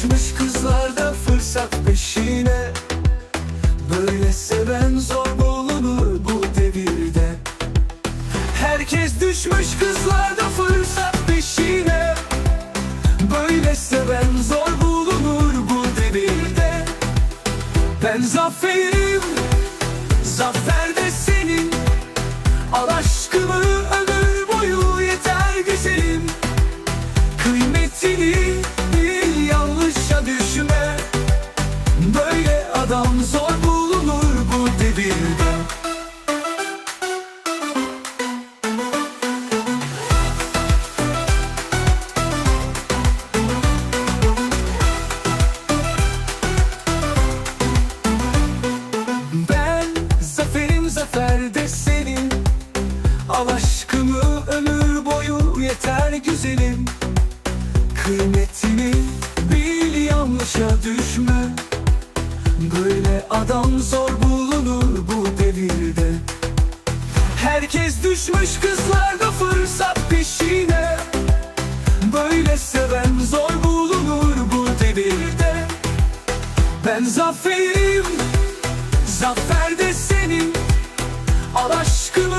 Düşmüş kızlarda fırsat peşine. Böyle seven zor bulunur bu devirde. Herkes düşmüş kızlarda fırsat peşine. Böyle seven zor bulunur bu devirde. Ben zaferim Zafer de senin. Al aşkımı Al aşkımı ömür boyu yeter güzelim. Kıymetini bil yanlışa düşme. Böyle adam zor bulunur bu devirde. Herkes düşmüş kızlarda fırsat peşine. Böyle seven zor bulunur bu devirde. Ben zaferim Zafer de senin. Al aşkım